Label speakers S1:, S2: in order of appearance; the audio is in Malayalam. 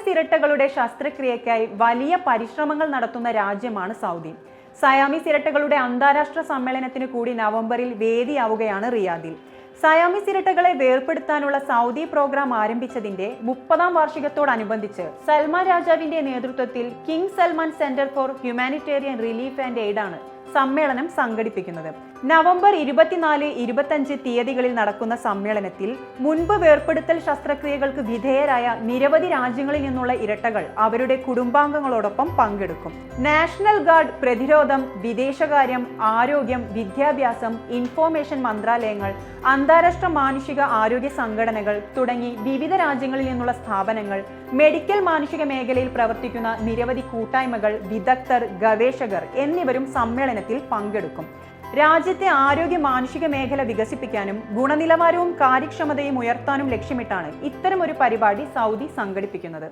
S1: സയാമിസ് ഇരട്ടകളുടെ ശസ്ത്രക്രിയയ്ക്കായി വലിയ പരിശ്രമങ്ങൾ നടത്തുന്ന രാജ്യമാണ് സൗദി. സയാമിസ് ഇരട്ടകളുടെ അന്താരാഷ്ട്ര സമ്മേളനത്തിന് കൂടി നവംബറിൽ വേദിയാവുകയാണ് റിയാദിൽ. സയാമിസ് ഇരട്ടകളെ വേർപ്പെടുത്താനുള്ള സൗദി പ്രോഗ്രാം ആരംഭിച്ചതിന്റെ മുപ്പതാം വാർഷികത്തോടനുബന്ധിച്ച് സൽമാൻ രാജാവിന്റെ നേതൃത്വത്തിൽ king Salman centre for humanitarian relief and എയ്ഡാണ് സമ്മേളനം സംഘടിപ്പിക്കുന്നത്. നവംബർ ഇരുപത്തിനാല് ഇരുപത്തഞ്ച് തീയതികളിൽ നടക്കുന്ന സമ്മേളനത്തിൽ മുൻപ് വേർപ്പെടുത്തൽ ശസ്ത്രക്രിയകൾക്ക് വിധേയരായ നിരവധി രാജ്യങ്ങളിൽ നിന്നുള്ള ഇരട്ടകൾ അവരുടെ കുടുംബാംഗങ്ങളോടൊപ്പം പങ്കെടുക്കും. നാഷണൽ ഗാർഡ് പ്രതിരോധം വിദേശകാര്യം ആരോഗ്യം വിദ്യാഭ്യാസം ഇൻഫോർമേഷൻ മന്ത്രാലയങ്ങൾ അന്താരാഷ്ട്ര മാനുഷിക ആരോഗ്യ സംഘടനകൾ തുടങ്ങി വിവിധ രാജ്യങ്ങളിൽ നിന്നുള്ള സ്ഥാപനങ്ങൾ മെഡിക്കൽ മാനുഷിക മേഖലയിൽ പ്രവർത്തിക്കുന്ന നിരവധി കൂട്ടായ്മകൾ വിദഗ്ധർ ഗവേഷകർ എന്നിവരും സമ്മേളനത്തിൽ പങ്കെടുക്കും. രാജ്യത്തെ ആരോഗ്യ മാനുഷിക മേഖല വികസിപ്പിക്കാനും ഗുണനിലവാരവും കാര്യക്ഷമതയും ഉയർത്താനും ലക്ഷ്യമിട്ടാണ് ഇത്തരമൊരു പരിപാടി സൗദി സംഘടിപ്പിക്കുന്നത്.